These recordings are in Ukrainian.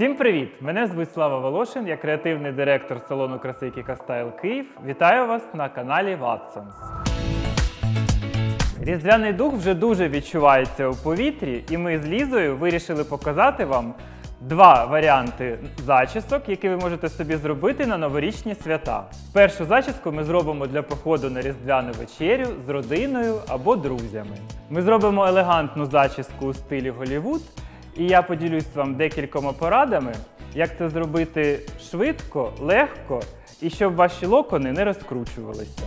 Всім привіт! Мене звуть Слава Волошин, я креативний директор салону краси Кіка Стайл Київ. Вітаю вас на каналі Watsons. Різдвяний дух вже дуже відчувається у повітрі, і ми з Лізою вирішили показати вам два варіанти зачісок, які ви можете собі зробити на новорічні свята. Першу зачіску ми зробимо для походу на різдвяну вечерю з родиною або друзями. Ми зробимо елегантну зачіску у стилі Голівуд, і я поділюсь вам декількома порадами, як це зробити швидко, легко і щоб ваші локони не розкручувалися.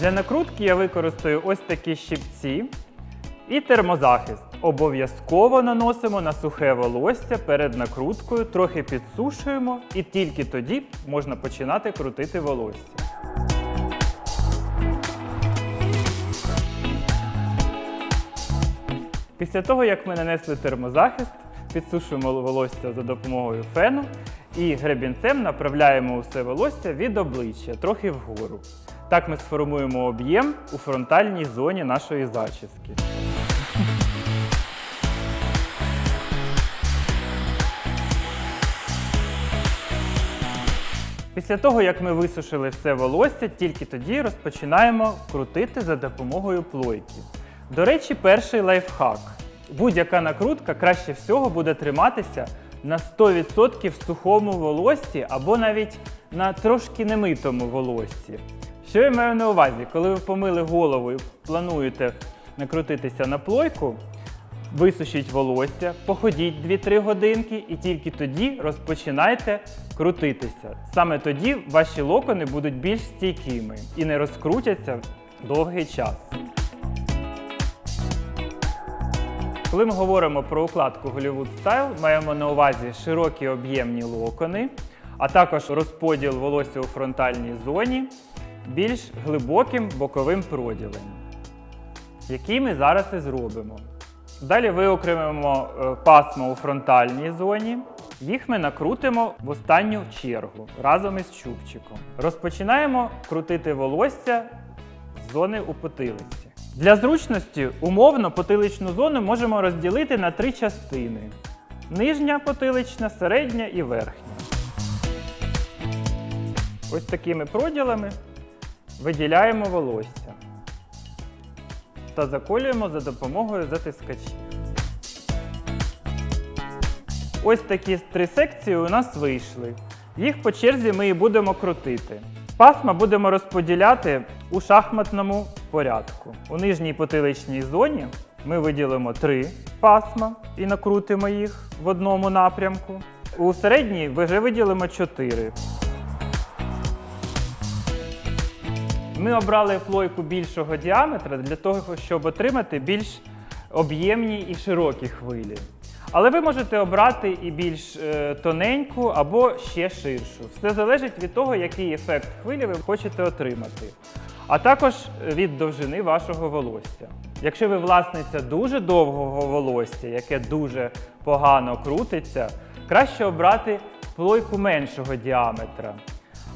Для накрутки я використаю ось такі щипці і термозахист. Обов'язково наносимо на сухе волосся перед накруткою, трохи підсушуємо і тільки тоді можна починати крутити волосся. Після того, як ми нанесли термозахист, підсушуємо волосся за допомогою фену і гребінцем направляємо усе волосся від обличчя трохи вгору. Так ми сформуємо об'єм у фронтальній зоні нашої зачіски. Після того, як ми висушили все волосся, тільки тоді розпочинаємо крутити за допомогою плойки. До речі, перший лайфхак. Будь-яка накрутка краще всього буде триматися на 100% в сухому волоссі або навіть на трошки немитому волоссі. Що я маю на увазі? Коли ви помили голову і плануєте накрутитися на плойку, висушіть волосся, походіть 2-3 годинки і тільки тоді розпочинайте крутитися. Саме тоді ваші локони будуть більш стійкими і не розкрутяться довгий час. Коли ми говоримо про укладку Hollywood Style, маємо на увазі широкі об'ємні локони, а також розподіл волосся у фронтальній зоні більш глибоким боковим проділем, який ми зараз і зробимо. Далі виокремимо е, пасмо у фронтальній зоні. Їх ми накрутимо в останню чергу разом із чубчиком. Розпочинаємо крутити волосся з зони у потилиці. Для зручності умовно потиличну зону можемо розділити на три частини: нижня потилична, середня і верхня. Ось такими проділами виділяємо волосся та заколюємо за допомогою затискачів. Ось такі три секції у нас вийшли. Їх по черзі ми і будемо крутити. Пасма будемо розподіляти у шахматному порядку. У нижній потиличній зоні ми виділимо три пасма і накрутимо їх в одному напрямку. У середній вже виділимо чотири. Ми обрали плойку більшого діаметра для того, щоб отримати більш об'ємні і широкі хвилі. Але ви можете обрати і більш е, тоненьку або ще ширшу. Все залежить від того, який ефект хвилі ви хочете отримати. А також від довжини вашого волосся. Якщо ви власниця дуже довгого волосся, яке дуже погано крутиться, краще обрати плойку меншого діаметра.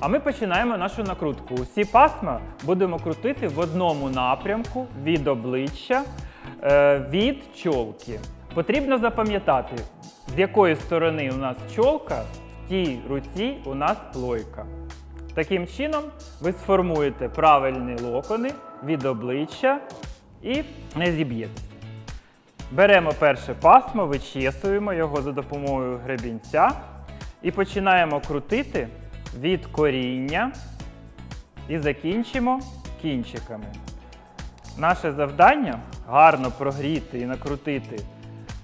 А ми починаємо нашу накрутку. Усі пасма будемо крутити в одному напрямку від обличчя, е, від чолки. Потрібно запам'ятати, з якої сторони у нас чолка, в тій руці у нас плойка. Таким чином, ви сформуєте правильні локони від обличчя і не зіб'єтеся. Беремо перше пасмо, вичесуємо його за допомогою гребінця і починаємо крутити від коріння і закінчимо кінчиками. Наше завдання гарно прогріти і накрутити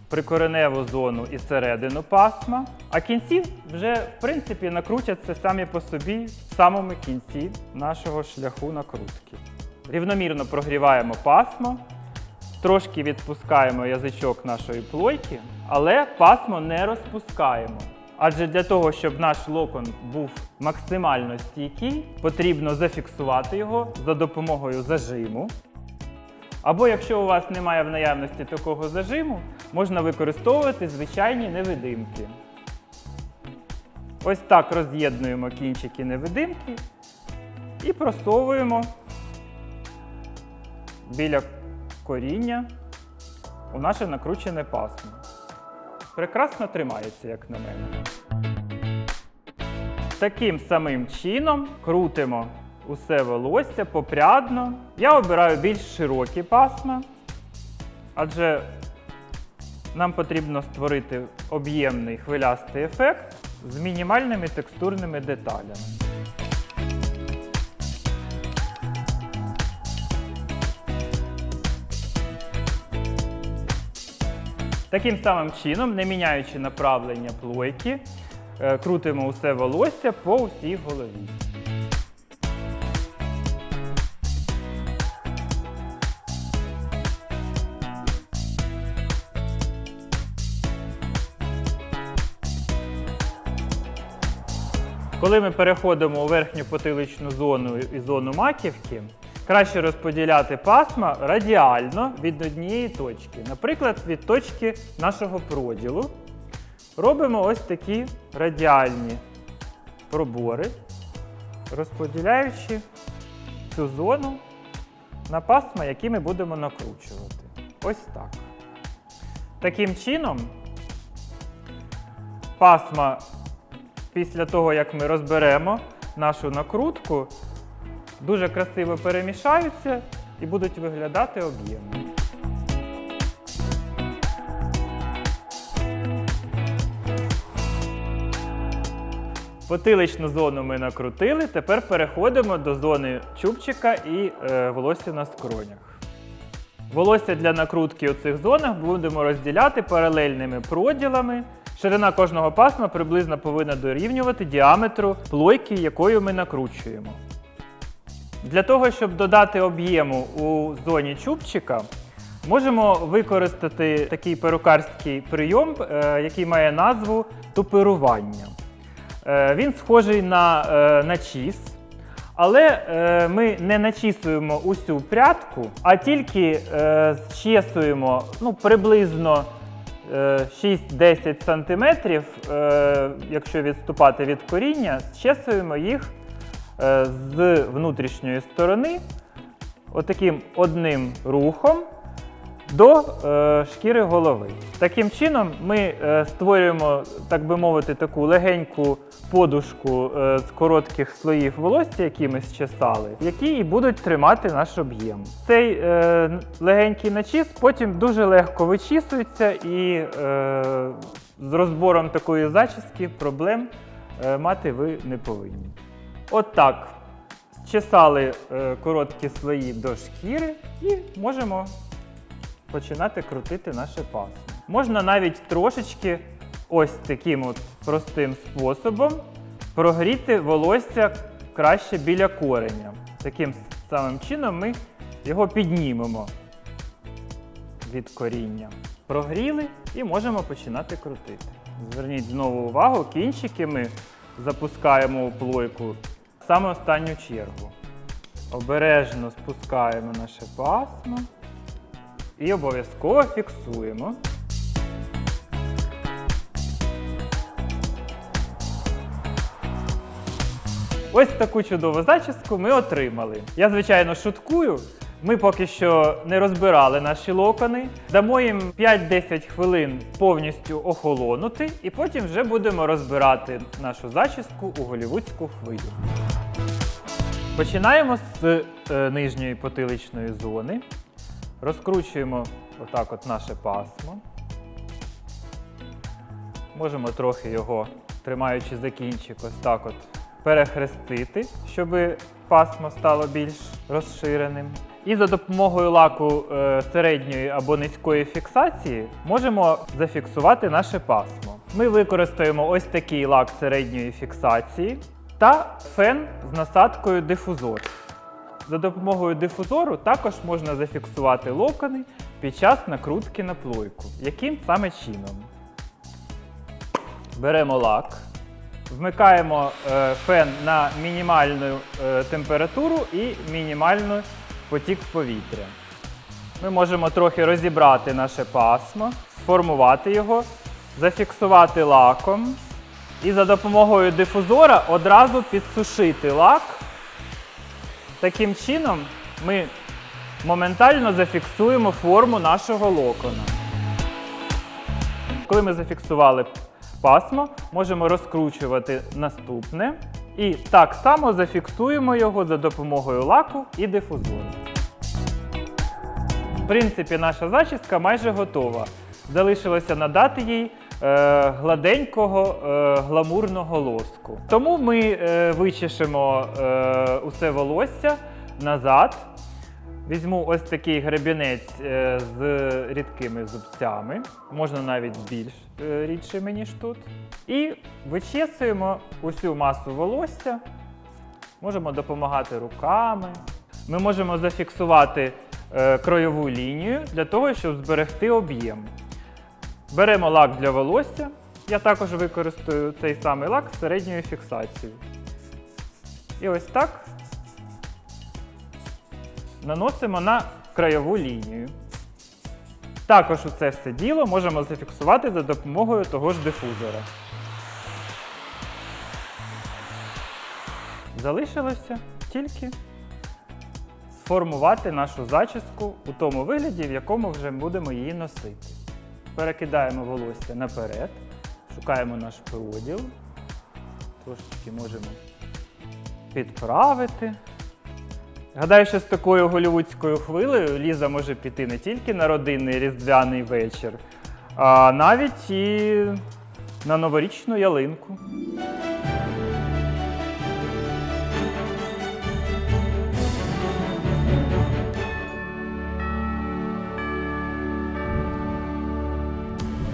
прикореневу зону і середину пасма, а кінці вже, в принципі, накрутяться самі по собі в самому кінці нашого шляху накрутки. Рівномірно прогріваємо пасмо, трошки відпускаємо язичок нашої плойки, але пасмо не розпускаємо. Адже для того, щоб наш локон був максимально стійкий, потрібно зафіксувати його за допомогою зажиму. Або якщо у вас немає в наявності такого зажиму, можна використовувати звичайні невидимки. Ось так роз'єднуємо кінчики невидимки і просовуємо біля коріння у наше накручене пасмо. Прекрасно тримається, як на мене. Таким самим чином крутимо усе волосся попрядно. Я обираю більш широкі пасма, адже нам потрібно створити об'ємний хвилястий ефект з мінімальними текстурними деталями. Таким самим чином, не міняючи направлення плойки, е, крутимо усе волосся по усій голові. Коли ми переходимо у верхню потиличну зону і зону маківки, краще розподіляти пасма радіально від однієї точки. Наприклад, від точки нашого проділу робимо ось такі радіальні пробори, розподіляючи цю зону на пасма, які ми будемо накручувати. Ось так. Таким чином, пасма після того, як ми розберемо нашу накрутку, дуже красиво перемішаються і будуть виглядати об'ємно. Потиличну зону ми накрутили, тепер переходимо до зони чубчика і е, волосся на скронях. Волосся для накрутки у цих зонах будемо розділяти паралельними проділами. Ширина кожного пасма приблизно повинна дорівнювати діаметру плойки, якою ми накручуємо. Для того, щоб додати об'єму у зоні чубчика, можемо використати такий перукарський прийом, е, який має назву тупирування. Е, Він схожий на е, начіс, але ми не начісуємо усю прядку, а тільки е, зчесуємо ну, приблизно 6-10 см, е, якщо відступати від коріння, зчесуємо їх е, з внутрішньої сторони отаким одним рухом до е, шкіри голови. Таким чином ми е, створюємо, так би мовити, таку легеньку подушку е, з коротких слоїв волосся, які ми зчесали, які і будуть тримати наш об'єм. Цей е, легенький начіс потім дуже легко вичісується і е, з розбором такої зачіски проблем е, мати ви не повинні. От так. Зчесали е, короткі слої до шкіри і можемо починати крутити наше пасмо. Можна навіть трошечки ось таким от простим способом прогріти волосся краще біля кореня. Таким самим чином ми його піднімемо від коріння. Прогріли і можемо починати крутити. Зверніть знову увагу, кінчики ми запускаємо у плойку саме останню чергу. Обережно спускаємо наше пасмо. І обов'язково фіксуємо. Ось таку чудову зачіску ми отримали. Я, звичайно, шуткую. Ми поки що не розбирали наші локони. Дамо їм 5-10 хвилин повністю охолонути, і потім вже будемо розбирати нашу зачіску у голівудську хвилю. Починаємо з е, нижньої потиличної зони. Розкручуємо отак от наше пасмо. Можемо трохи його, тримаючи за кінчик, ось так от перехрестити, щоб пасмо стало більш розширеним. І за допомогою лаку е, середньої або низької фіксації можемо зафіксувати наше пасмо. Ми використаємо ось такий лак середньої фіксації та фен з насадкою дифузор. За допомогою дифузору також можна зафіксувати локони під час накрутки на плойку. Яким саме чином? Беремо лак, вмикаємо е, фен на мінімальну е, температуру і мінімальний потік повітря. Ми можемо трохи розібрати наше пасмо, сформувати його, зафіксувати лаком і за допомогою дифузора одразу підсушити лак. Таким чином ми моментально зафіксуємо форму нашого локона. Коли ми зафіксували пасмо, можемо розкручувати наступне. І так само зафіксуємо його за допомогою лаку і дифузора. В принципі, наша зачіска майже готова. Залишилося надати їй гладенького е, гламурного лоску. Тому ми е, вичешемо е, усе волосся назад. Візьму ось такий гребінець е, з рідкими зубцями, можна навіть більш е, рідшими, ніж тут. І вичесуємо усю масу волосся. Можемо допомагати руками. Ми можемо зафіксувати е, кроєву лінію для того, щоб зберегти об'єм. Беремо лак для волосся. Я також використаю цей самий лак з середньою фіксацією. І ось так наносимо на краєву лінію. Також у це все діло можемо зафіксувати за допомогою того ж дифузора. Залишилося тільки сформувати нашу зачіску у тому вигляді, в якому вже будемо її носити. Перекидаємо волосся наперед, шукаємо наш поділ. трошечки можемо підправити. Гадаю, що з такою голівудською хвилею Ліза може піти не тільки на родинний різдвяний вечір, а навіть і на новорічну ялинку.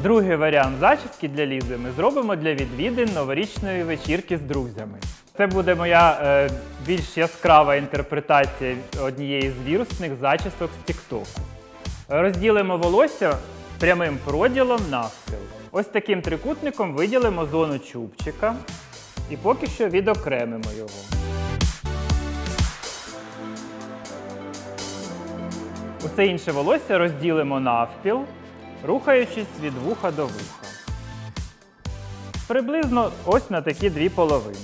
Другий варіант зачіски для Лізи ми зробимо для відвідин новорічної вечірки з друзями. Це буде моя е, більш яскрава інтерпретація однієї з вірусних зачісок з TikTok. Розділимо волосся прямим проділом навпіл. Ось таким трикутником виділимо зону чубчика і поки що відокремимо його. Усе інше волосся розділимо навпіл, рухаючись від вуха до вуха. Приблизно ось на такі дві половини.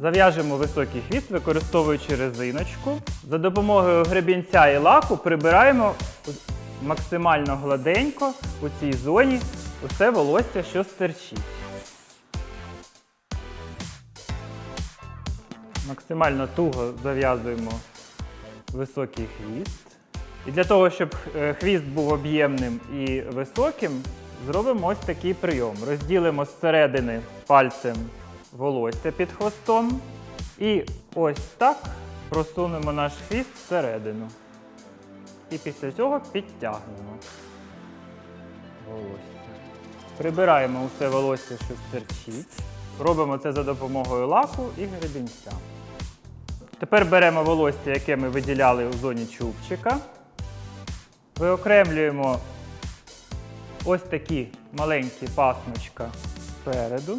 Зав'яжемо високий хвіст, використовуючи резиночку. За допомогою гребінця і лаку прибираємо максимально гладенько у цій зоні усе волосся, що стерчить. Максимально туго зав'язуємо високий хвіст. І для того, щоб е, хвіст був об'ємним і високим, зробимо ось такий прийом. Розділимо зсередини пальцем волосся під хвостом. І ось так просунемо наш хвіст всередину. І після цього підтягнемо волосся. Прибираємо усе волосся, що стерчить. Робимо це за допомогою лаку і гребінця. Тепер беремо волосся, яке ми виділяли у зоні чубчика. Виокремлюємо ось такі маленькі пасмочка спереду.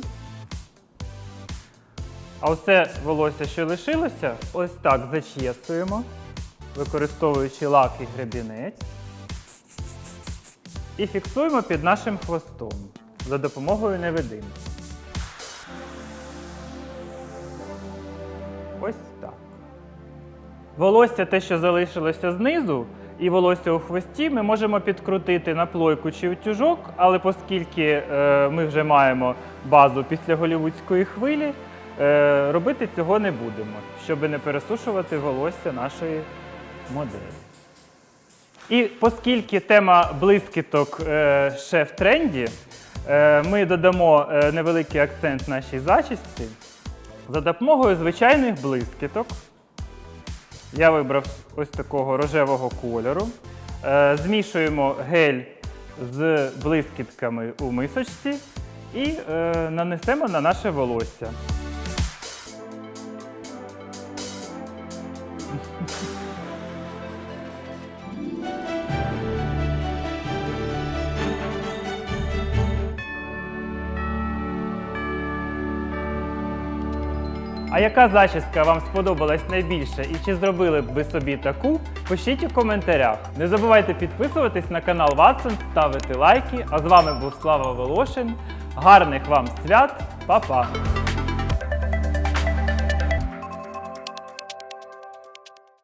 А оце волосся, що лишилося, ось так зачесуємо, використовуючи лак і гребінець. І фіксуємо під нашим хвостом за допомогою невидимки. Ось так. Волосся, те, що залишилося знизу, і волосся у хвості, ми можемо підкрутити на плойку чи утюжок, але оскільки е, ми вже маємо базу після голівудської хвилі, е, робити цього не будемо, щоб не пересушувати волосся нашої моделі. І оскільки тема блискіток е, ще в тренді, ми додамо невеликий акцент нашій зачісці за допомогою звичайних блискіток. Я вибрав ось такого рожевого кольору. Е, Змішуємо гель з блискітками у мисочці і е, нанесемо на наше волосся. А яка зачіска вам сподобалась найбільше і чи зробили б ви собі таку? Пишіть у коментарях. Не забувайте підписуватись на канал Ватсон, ставити лайки. А з вами був Слава Волошин. Гарних вам свят, Па-па!